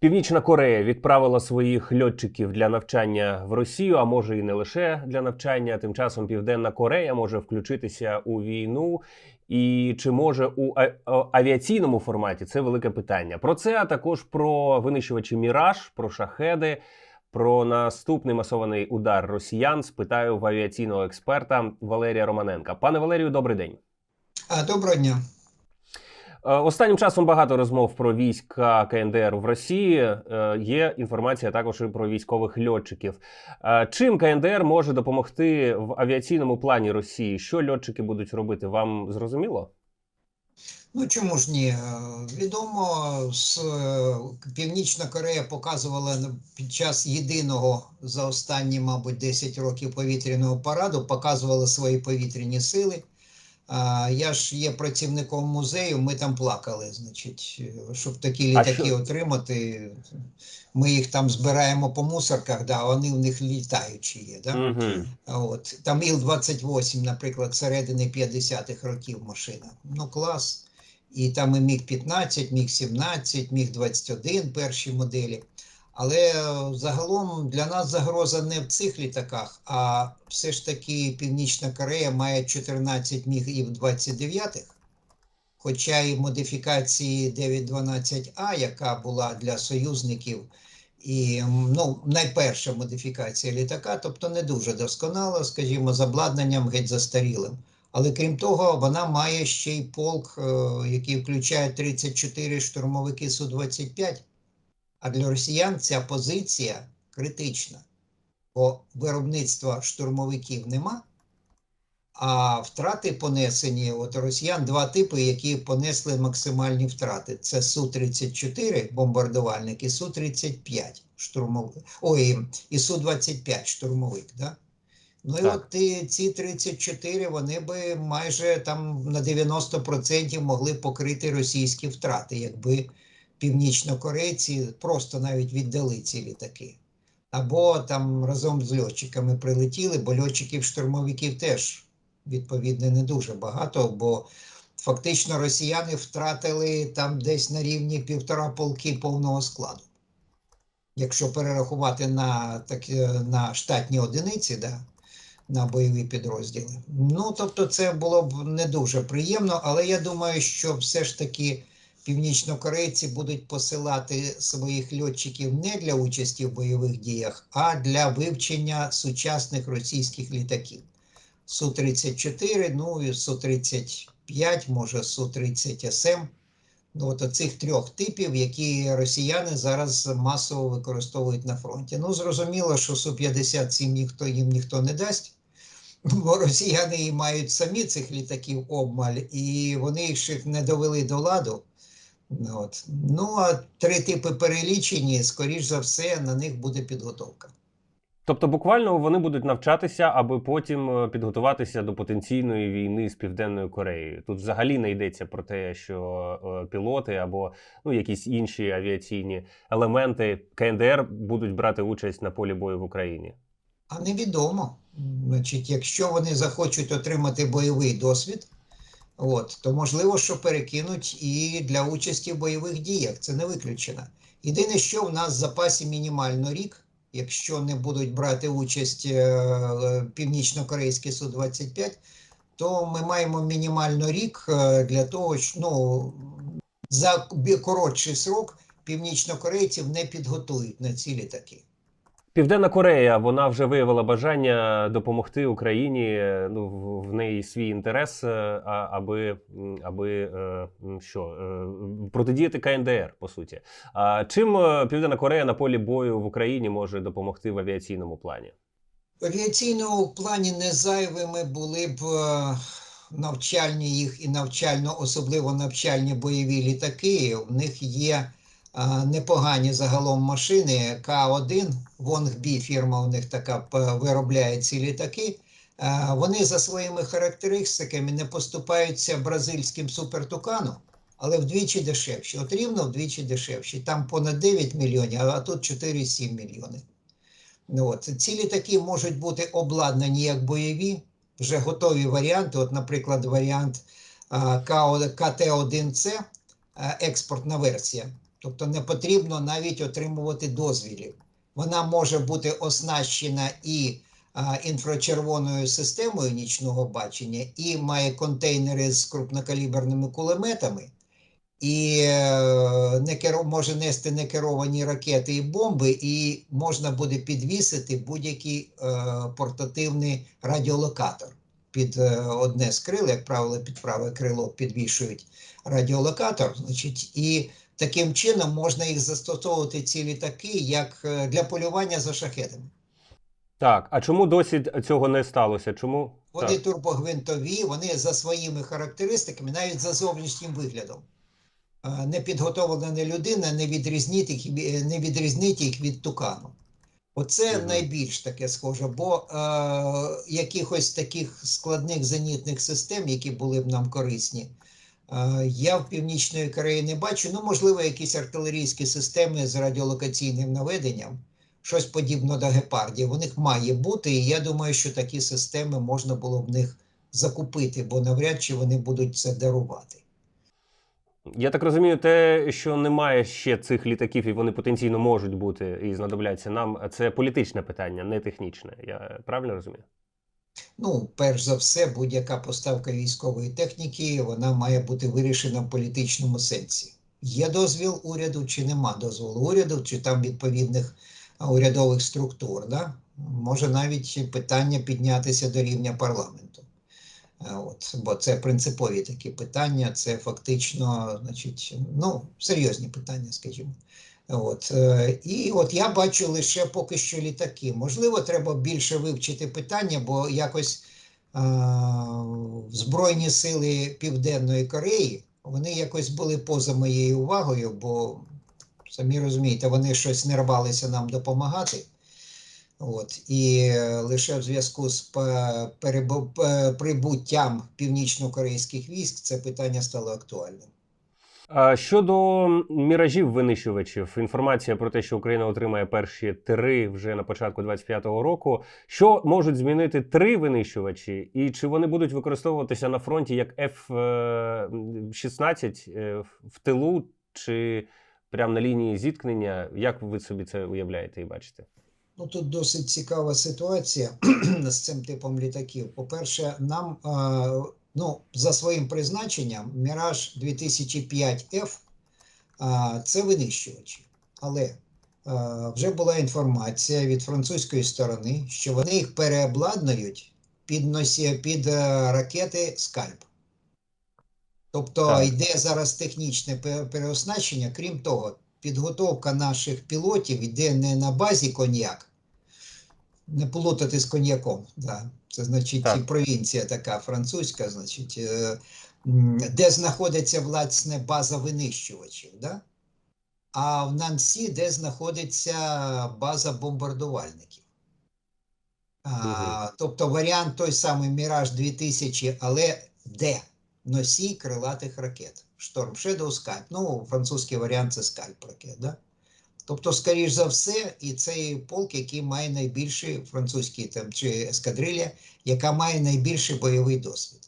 Північна Корея відправила своїх льотчиків для навчання в Росію, а може і не лише для навчання. Тим часом Південна Корея може включитися у війну. І чи може у авіаційному форматі це велике питання. Про це а також про винищувачі Міраж, про шахеди, про наступний масований удар росіян. Спитаю в авіаційного експерта Валерія Романенка. Пане Валерію, добрий день. Доброго дня. Е, Останнім часом багато розмов про війська КНДР в Росії. Е, Є інформація також і про військових льотчиків. Е, Чим КНДР може допомогти в авіаційному плані Росії? Що льотчики будуть робити? Вам зрозуміло? Ну чому ж ні? Відомо, з Північна Корея показувала під час єдиного за останні, мабуть, 10 років повітряного параду, показувала свої повітряні сили. А, Я ж є працівником музею, ми там плакали, значить, е, щоб такі літаки що- отримати. Ми їх там збираємо по мусорках, да, вони в них літаючі є. Да? Угу. А От там Іл-28, наприклад, середини 50-х років машина. Ну, клас. І там і Міг-15, Міг-17, Міг-21 перші моделі. Але е, загалом для нас загроза не в цих літаках, а все ж таки Північна Корея має 14 Міг-29, хоча і модифікації 912А, яка була для союзників, і ну, найперша модифікація літака, тобто не дуже досконала, скажімо, з обладнанням геть застарілим. Але крім того, вона має ще й полк, е, який включає 34 штурмовики Су-25. А для росіян ця позиція критична, бо виробництва штурмовиків нема, а втрати понесені, от росіян два типи, які понесли максимальні втрати. Це Су-34 бомбардувальник і Су-35 штурмовик. Ой, і Су-25 штурмовик. Да? Ну і от ті, ці 34, вони би майже там на 90% могли покрити російські втрати, якби північнокорейці просто навіть віддали ці літаки. Або там разом з льотчиками прилетіли, бо льотчиків-штурмовиків теж відповідно не дуже багато, бо фактично росіяни втратили там десь на рівні півтора полки повного складу. Якщо перерахувати на, так, е, на штатні одиниці, да, на бойові підрозділи. Ну, тобто, це було б не дуже приємно, але я думаю, що все ж таки північнокорейці будуть посилати своїх льотчиків не для участі в бойових діях, а для вивчення сучасних російських літаків. Су-34, ну і Су-35, може Су-30СМ. Ну, от оцих трьох типів, які росіяни зараз масово використовують на фронті. Ну, зрозуміло, що Су-57 ніхто їм ніхто не дасть, бо росіяни і мають самі цих літаків обмаль, і вони їх не довели до ладу. От. Ну, а три типи перелічені, скоріш за все, на них буде підготовка. Тобто, буквально вони будуть навчатися, аби потім е, підготуватися до потенційної війни з Південною Кореєю. Тут взагалі не йдеться про те, що е, пілоти або ну якісь інші авіаційні елементи КНДР будуть брати участь на полі бою в Україні. А невідомо. Значить, якщо вони захочуть отримати бойовий досвід, от, то можливо, що перекинуть і для участі в бойових діях. Це не виключено. Єдине, що в нас в запасі мінімально рік, якщо не будуть брати участь е, е, північно-корейські Су-25, то ми маємо мінімально рік е, для того, що ну, за коротший срок північнокорейців не підготують на ці літаки. Південна Корея вона вже виявила бажання допомогти Україні. е, Ну в- неї свій інтерес, е, аби аби е, що протидіяти КНДР, по суті. А чим Південна Корея на полі бою в Україні може допомогти в авіаційному плані? В авіаційному плані не зайвими були б навчальні їх і навчально, особливо навчальні бойові літаки. В них є непогані загалом машини. К-1, Вонгбі фірма у них така виробляє ці літаки. Вони за своїми характеристиками не поступаються бразильським супертукану, але вдвічі дешевші. От рівно вдвічі дешевші. Там понад 9 мільйонів, а тут 4,7 мільйони. Ну, от. Ці літаки можуть бути обладнані як бойові, вже готові варіанти. От, наприклад, варіант КТ-1С, експортна версія. Тобто не потрібно навіть отримувати дозвілів. Вона може бути оснащена і а, інфрачервоною системою нічного бачення, і має контейнери з крупнокаліберними кулеметами, і е, не керу, може нести некеровані ракети і бомби, і можна буде підвісити будь-який е, портативний радіолокатор під е, одне з крил, як правило, під праве крило підвішують радіолокатор, значить, і таким чином можна їх застосовувати ці літаки як е, для полювання за шахетами. Так, а чому досі цього не сталося? Чому Вони так. турбогвинтові, вони за своїми характеристиками, навіть за зовнішнім виглядом. Е, Непідготовлена людина не відрізнить їх, не відрізнить їх від тукану. Оце Мгм. найбільш таке схоже, бо е, якихось таких складних зенітних систем, які були б нам корисні, е, я в Північної Кореї не бачу. Ну, можливо, якісь артилерійські системи з радіолокаційним наведенням, щось подібне до гепардів. У них має бути, і я думаю, що такі системи можна було б в них закупити, бо навряд чи вони будуть це дарувати. Я так розумію, те, що немає ще цих літаків, і вони потенційно можуть бути і знадобляться нам, це політичне питання, не технічне. Я правильно розумію? Ну, перш за все, будь-яка поставка військової техніки вона має бути вирішена в політичному сенсі. Є дозвіл уряду чи нема дозволу уряду, чи там відповідних урядових структур. Да? Може навіть питання піднятися до рівня парламенту. От, бо це принципові такі питання, це фактично, значить, ну, серйозні питання, скажімо. От, е, і от я бачу лише поки що літаки. Можливо, треба більше вивчити питання, бо якось е, Збройні сили Південної Кореї вони якось були поза моєю увагою, бо самі розумієте, вони щось не рвалися нам допомагати. От, і е, лише в зв'язку з прибуттям північно-корейських військ це питання стало актуальним. Щодо міражів винищувачів, інформація про те, що Україна отримає перші три вже на початку 25-го року. Що можуть змінити три винищувачі, і чи вони будуть використовуватися на фронті як F-16 е, в тилу, чи прямо на лінії зіткнення? Як ви собі це уявляєте і бачите? Ну, тут досить цікава ситуація з цим типом літаків. По-перше, нам е, ну, за своїм призначенням Міраж 2005F е, це винищувачі. Але вже була інформація від французької сторони, що вони їх переобладнують під, носі, під е, ракети Скальп. Тобто Так. йде зараз технічне переоснащення. Крім того, підготовка наших пілотів йде не на базі коньяк, не плутати з коньяком. Да. Це значить Так. провінція така французька, значить, е, де знаходиться власне база винищувачів. Да? А в Нансі, де знаходиться база бомбардувальників. А, тобто варіант той самий Міраж 2000, але де носій крилатих ракет. Шторм Shadow Скальп. Ну, французький варіант це скальп ракет. Да? Тобто, скоріш за все, і цей полк, який має найбільший французький там чи ескадрилля, яка має найбільший бойовий досвід.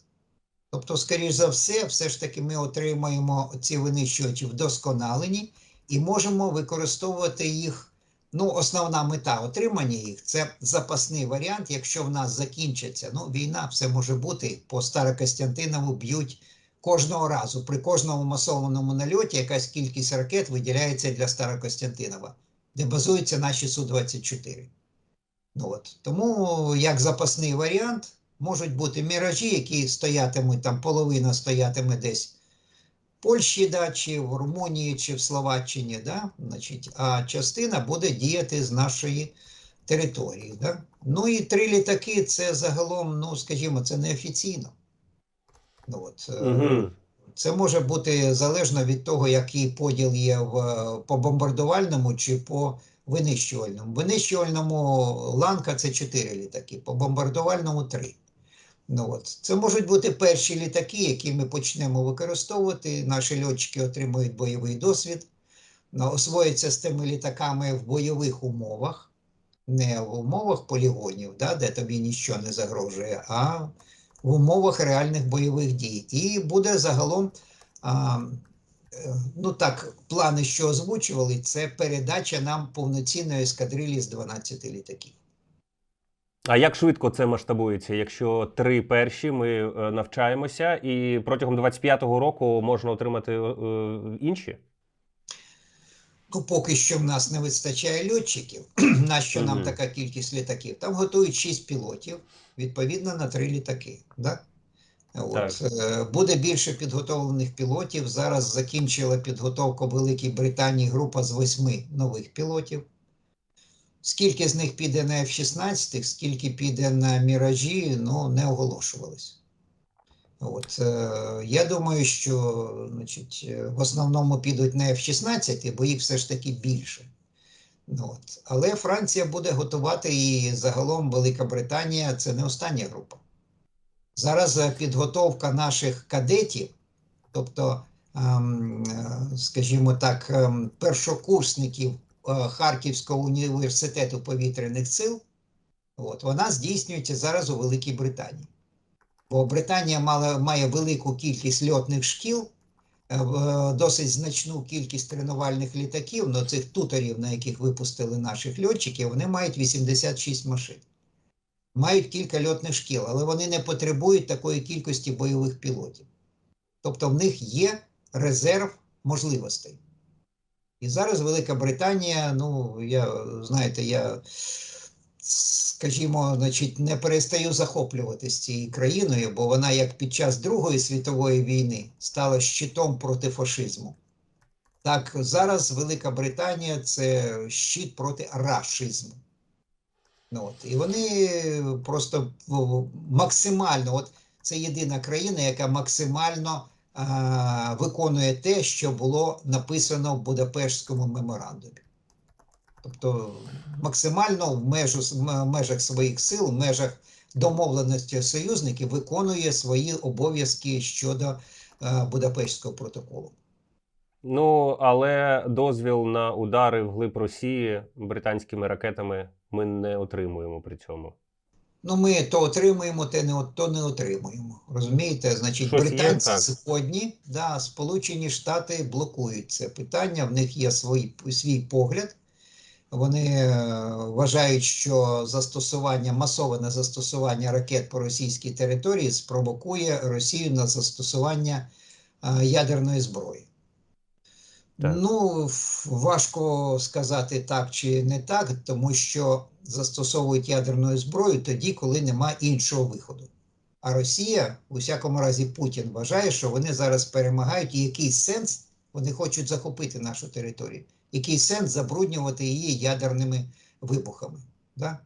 Тобто, скоріш за все, все ж таки ми отримаємо ці винищувачі вдосконалені і можемо використовувати їх. Ну, основна мета отримання їх це запасний варіант. Якщо в нас закінчиться ну, війна, все може бути по Старокостянтинову б'ють кожного разу. При кожному масованому нальоті якась кількість ракет виділяється для Старокостянтинова, де базуються наші Су-24. Ну, от. Тому як запасний варіант можуть бути міражі, які стоятимуть там, половина стоятиме десь в Польщі, да, чи в Румунії, чи в Словаччині, да, значить, а частина буде діяти з нашої території. Да. Ну і три літаки це загалом, ну скажімо, це неофіційно. Ну, от, Угу. це може бути залежно від того, який поділ є в, е, по бомбардувальному чи по винищувальному. Винищувальному ланка це 4 літаки, по бомбардувальному 3. Ну, от. Це можуть бути перші літаки, які ми почнемо використовувати. Наші льотчики отримують бойовий досвід, освоюються з тими літаками в бойових умовах, не в умовах полігонів, да, де тобі нічого не загрожує, а в умовах реальних бойових дій. І буде загалом а, е, ну так, плани, що озвучували, це передача нам повноцінної ескадрилі з 12 літаків. А як швидко це масштабується? Якщо три перші ми е, навчаємося, і протягом 25-го року можна отримати е, інші? Ну, поки що в нас не вистачає льотчиків. Нащо нам така кількість літаків? Там готують 6 пілотів, відповідно на 3 літаки. Да? От. Так. е, Буде більше підготовлених пілотів. Зараз закінчила підготовку Великій Британії група з 8 нових пілотів. Скільки з них піде на F-16, скільки піде на Міражі, ну, не оголошувалось. От, е, я думаю, що значить, е, в основному підуть на F-16, бо їх все ж таки більше. Ну, От. Але Франція буде готувати і загалом Велика Британія це не остання група. Зараз е, підготовка наших кадетів, тобто, ем, скажімо так, ем, першокурсників Харківського університету повітряних сил, от, вона здійснюється зараз у Великій Британії. Бо Британія мала, має велику кількість льотних шкіл, е, досить значну кількість тренувальних літаків, ну цих туторів, на яких випустили наших льотчиків, вони мають 86 машин. Мають кілька льотних шкіл, але вони не потребують такої кількості бойових пілотів. Тобто в них є резерв можливостей. І зараз Велика Британія, ну, я, знаєте, я, скажімо, значить, не перестаю захоплюватися цією країною, бо вона, як під час Другої світової війни, стала щитом проти фашизму. Так, зараз Велика Британія це щит проти рашизму. Ну, от, і вони просто максимально, от це єдина країна, яка максимально а, виконує те, що було написано в Будапештському меморандумі. Тобто максимально в, межу, в межах своїх сил, в межах домовленості союзників виконує свої обов'язки щодо е, Будапештського протоколу. Ну але дозвіл на удари вглиб Росії британськими ракетами ми не отримуємо при цьому. Ну, ми то отримуємо, те не, то не отримуємо. Розумієте? Значить, Щось британці так. сьогодні, да, Сполучені Штати блокують це питання, в них є свій, свій погляд. Вони е, вважають, що застосування, масоване застосування ракет по російській території спровокує Росію на застосування е, ядерної зброї. Так. Ну, важко сказати так чи не так, тому що застосовують ядерну зброю тоді, коли нема іншого виходу. А Росія, у всякому разі, Путін вважає, що вони зараз перемагають, і який сенс вони хочуть захопити нашу територію. Який сенс забруднювати її ядерними вибухами? Да?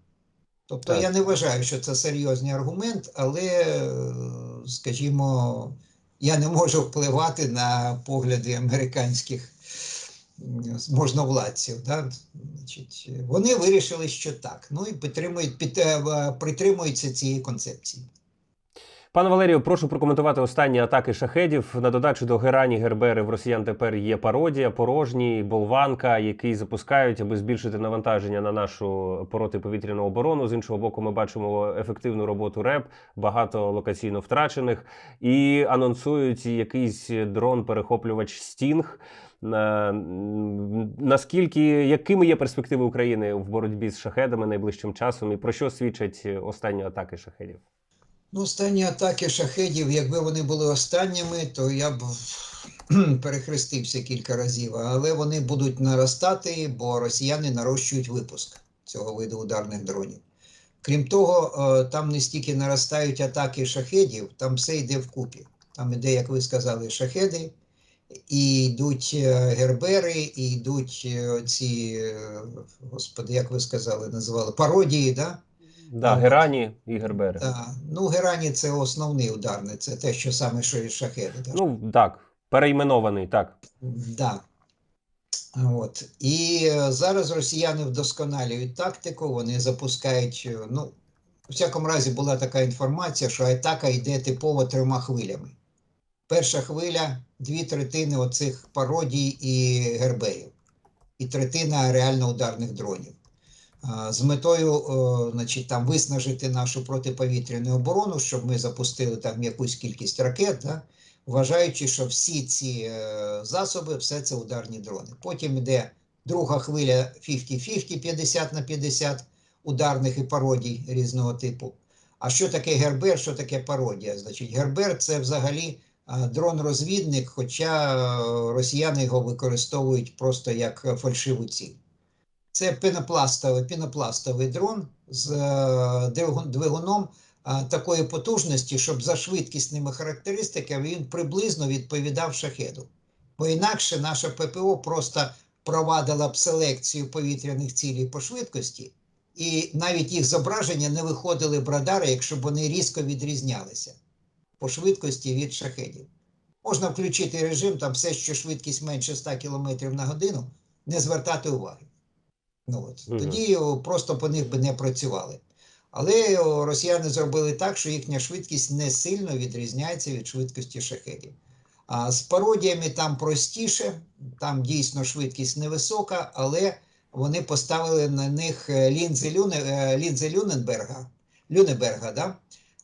Тобто Так. я не вважаю, що це серйозний аргумент, але, е, скажімо, я не можу впливати на погляди американських можновладців. Да? Значить, вони вирішили, що так. Ну і підтримують, під, е, притримуються цієї концепції. Пане Валерію, прошу прокоментувати останні атаки шахедів. На додачу до Герані Гербери в росіян тепер є пародія, порожній, болванка, який запускають, аби збільшити навантаження на нашу протиповітряну оборону. З іншого боку, ми бачимо ефективну роботу РЕП, багато локаційно втрачених, і анонсують якийсь дрон-перехоплювач Стінг. На- Наскільки якими є перспективи України в боротьбі з шахедами найближчим часом, і про що свідчать останні атаки шахедів? Ну, останні атаки шахедів, якби вони були останніми, то я б перехрестився кілька разів, але вони будуть наростати, бо росіяни нарощують випуск цього виду ударних дронів. Крім того, е, там не стільки наростають атаки шахедів, там все йде вкупі. Там іде, як ви сказали, шахеди, і йдуть е, гербери, і йдуть е, ці, господи, як ви сказали, називали пародії, да? Да, А, Герані і Гербери. Да. Ну, Герані це основний ударний, це те, що саме що і шахеди. Да. Ну так, перейменований, так. Да. От. І е, зараз росіяни вдосконалюють тактику, вони запускають. е, Ну, у всякому разі, була така інформація, що атака йде типово трьома хвилями. Перша хвиля дві третини оцих пародій і гербеїв, і третина реально ударних дронів. З метою значить, там, виснажити нашу протиповітряну оборону, щоб ми запустили там якусь кількість ракет, да? вважаючи, що всі ці е, засоби все це ударні дрони. Потім йде друга хвиля 50-50, 50 на 50 ударних і пародій різного типу. А що таке Гербер, що таке пародія? Значить, Гербер це взагалі дрон-розвідник, хоча е, росіяни його використовують просто як е, фальшиву ціль. Це пенопластовий, пінопластовий дрон з е, двигуном такої потужності, щоб за швидкісними характеристиками він приблизно відповідав шахеду. Бо інакше наша ППО просто провадила б селекцію повітряних цілей по швидкості, і навіть їх зображення не виходили б радари, якщо б вони різко відрізнялися по швидкості від шахедів. Можна включити режим, там все, що швидкість менше 100 км на годину, не звертати уваги. Ну, от. Мгм. Тоді просто по них би не працювали. Але росіяни зробили так, що їхня швидкість не сильно відрізняється від швидкості шахедів. А з пародіями там простіше, там дійсно швидкість невисока, але вони поставили на них е, лінзи, Люне, е, лінзи Люненберга, Люнеберга, да?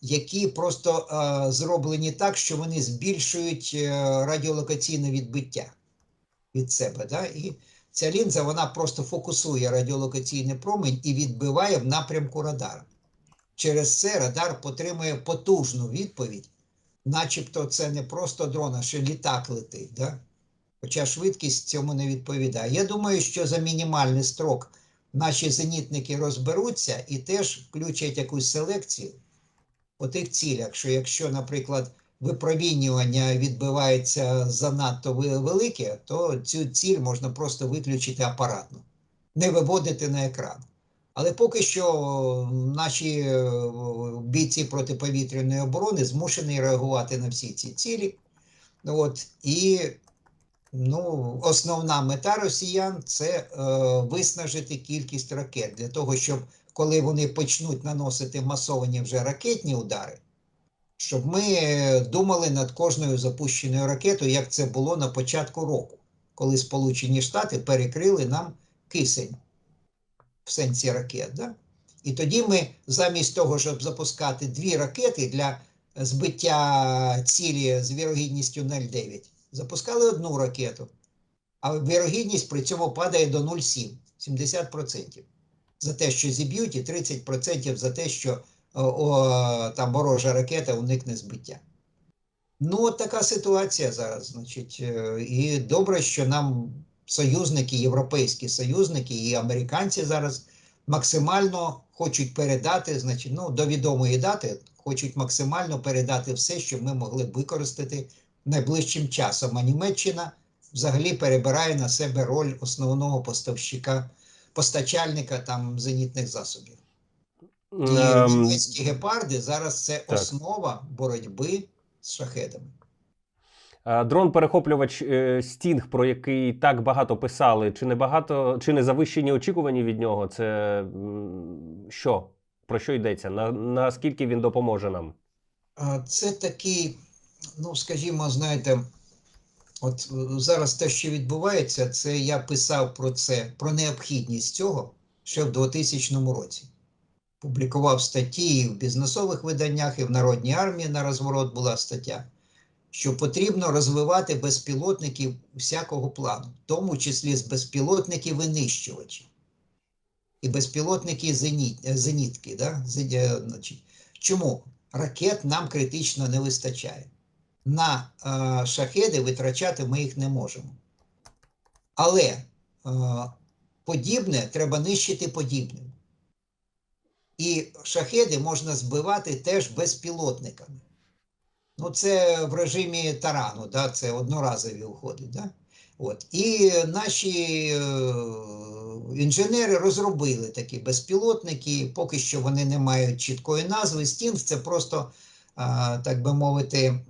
які просто е, зроблені так, що вони збільшують е, радіолокаційне відбиття від себе. Да? І ця лінза вона просто фокусує радіолокаційний промінь і відбиває в напрямку радара. Через це радар отримує потужну відповідь, начебто це не просто дрон, а ще літак летить. Да? Хоча швидкість цьому не відповідає. Я думаю, що за мінімальний строк наші зенітники розберуться і теж включать якусь селекцію по тих цілях, що якщо, наприклад, випромінювання відбувається занадто велике, то цю ціль можна просто виключити апаратно, не виводити на екран. Але поки що наші е, бійці протиповітряної оборони змушені реагувати на всі ці цілі. От, і ну, основна мета росіян це е, виснажити кількість ракет для того, щоб коли вони почнуть наносити масовані вже ракетні удари, щоб ми думали над кожною запущеною ракетою, як це було на початку року, коли Сполучені Штати перекрили нам кисень в сенсі ракет. Да? І тоді ми замість того, щоб запускати дві ракети для збиття цілі з вірогідністю 0,9, запускали одну ракету, а вірогідність при цьому падає до 0,7, 70% за те, що зіб'ють, і 30% за те, що там ворожа ракета уникне збиття. Ну, от така ситуація зараз. Значить, е, і добре, що нам союзники, європейські союзники і американці зараз максимально хочуть передати, значить, ну, до відомої дати, хочуть максимально передати все, що ми могли використати найближчим часом. А Німеччина взагалі перебирає на себе роль основного поставщика, постачальника там зенітних засобів. І Ем, німецькі гепарди зараз це так. основа боротьби з шахедами. а Дрон-перехоплювач е, Стінг, про який так багато писали, чи не багато, чи не завищені очікування від нього? Це що? Про що йдеться? На, наскільки він допоможе нам? Це такий, ну скажімо, знаєте, от е, зараз те, що відбувається, це я писав про це, про необхідність цього ще в 2000 році. Публікував статті і в бізнесових виданнях, і в Народній армії на розворот була стаття, що потрібно розвивати безпілотників всякого плану, в тому числі з безпілотників винищувачів. І безпілотники е, зенітки. Да? Е, Чому? Ракет нам критично не вистачає. На е, шахеди витрачати ми їх не можемо. Але е, подібне треба нищити подібним. І шахеди можна збивати теж безпілотниками. Ну, це в режимі тарану, да, це одноразові уходи. Да? От. І наші е, інженери розробили такі безпілотники, поки що вони не мають чіткої назви. Стінг це просто, так би мовити, е,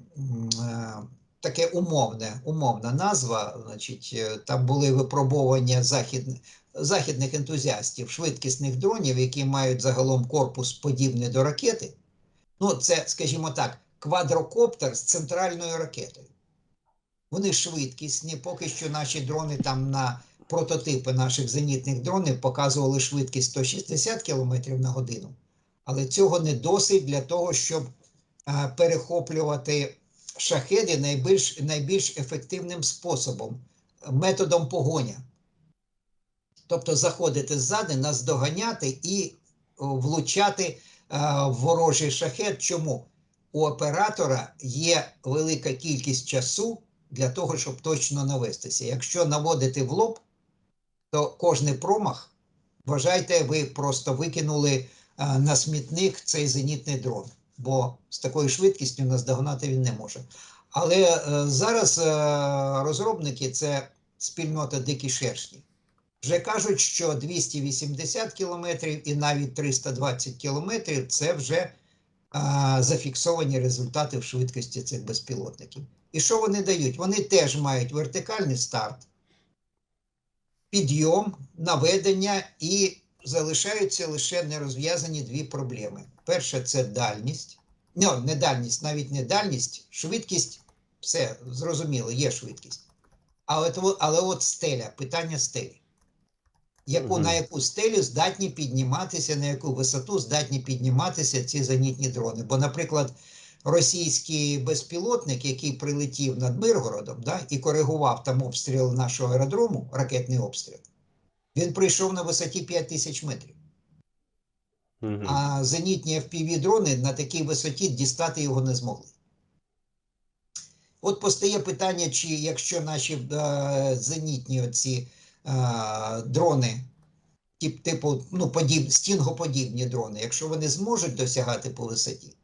таке умовне, умовна назва. Значить, е, там були випробування західних. Західних ентузіастів, швидкісних дронів, які мають загалом корпус подібний до ракети. Ну, це, скажімо так, квадрокоптер з центральною ракетою. Вони швидкісні, поки що наші дрони там на прототипи наших зенітних дронів показували швидкість 160 км на годину. Але цього не досить для того, щоб е, перехоплювати шахеди найбільш, найбільш ефективним способом, методом погоня. Тобто заходити ззади, наздоганяти і влучати е, в ворожий шахет. Чому? У оператора є велика кількість часу для того, щоб точно навестися. Якщо наводити в лоб, то кожний промах, вважайте, ви просто викинули е, на смітник цей зенітний дрон, бо з такою швидкістю наздогнати він не може. Але е, зараз е, розробники це спільнота дикі шершні. Вже кажуть, що 280 кілометрів і навіть 320 кілометрів це вже а, зафіксовані результати в швидкості цих безпілотників. І що вони дають? Вони теж мають вертикальний старт, підйом, наведення і залишаються лише нерозв'язані дві проблеми. Перше це дальність. Ну, не дальність, навіть не дальність, швидкість, все зрозуміло, є швидкість. Але, але от стеля, питання стелі. Яку, Мгм. На яку стелю здатні підніматися, на яку висоту здатні підніматися ці зенітні дрони? Бо, наприклад, російський безпілотник, який прилетів над Миргородом да, і коригував там обстріл нашого аеродрому, ракетний обстріл, він прийшов на висоті 5 тисяч метрів. А зенітні FPV-дрони на такій висоті дістати його не змогли. От постає питання, чи якщо наші е, зенітні оці е, дрони, тип, типу ну, подіб, стінгоподібні дрони, якщо вони зможуть досягати по висоті,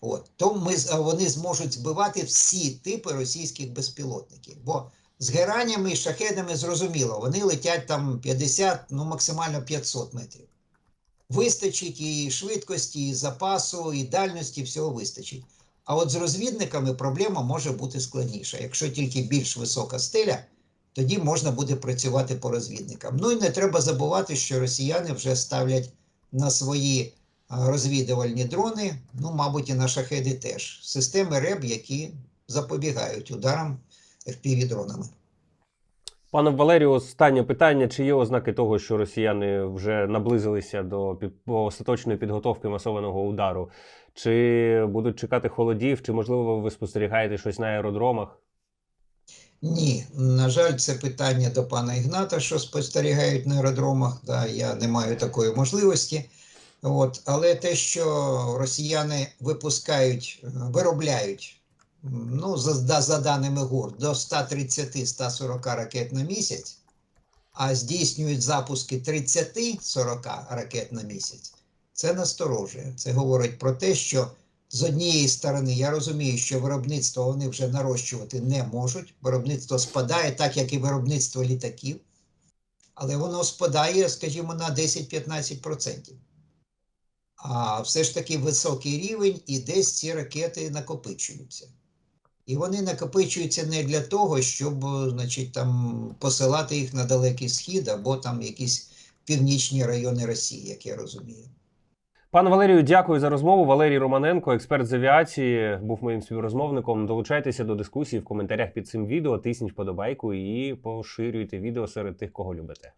от, то ми, вони зможуть збивати всі типи російських безпілотників. Бо з геранями і шахедами зрозуміло, вони летять там 50, ну максимально 500 метрів. Вистачить і швидкості, і запасу, і дальності, всього вистачить. А от з розвідниками проблема може бути складніша. Якщо тільки більш висока стеля, тоді можна буде працювати по розвідникам. Ну і не треба забувати, що росіяни вже ставлять на свої розвідувальні дрони, ну, мабуть, і на шахеди теж, системи РЕБ, які запобігають ударам FPV-дронами. Пане Валерію, останнє питання: чи є ознаки того, що росіяни вже наблизилися до остаточної підготовки масованого удару? Чи будуть чекати холодів, чи можливо ви спостерігаєте щось на аеродромах? Ні, на жаль, це питання до пана Ігната, що спостерігають на аеродромах. Да, я не маю такої можливості. От, але те, що росіяни випускають, виробляють, ну, за, за даними ГУР, до 130-140 ракет на місяць, а здійснюють запуски 30-40 ракет на місяць, це насторожує. Це говорить про те, що з однієї сторони, я розумію, що виробництво вони вже нарощувати не можуть. Виробництво спадає, так як і виробництво літаків, але воно спадає, скажімо, на 10-15%. А все ж таки високий рівень, і десь ці ракети накопичуються. І вони накопичуються не для того, щоб, значить, там посилати їх на далекий схід або там якісь північні райони Росії, як я розумію. Пане Валерію, дякую за розмову. Валерій Романенко, експерт з авіації, був моїм співрозмовником. Долучайтеся до дискусії в коментарях під цим відео, тисніть вподобайку і поширюйте відео серед тих, кого любите.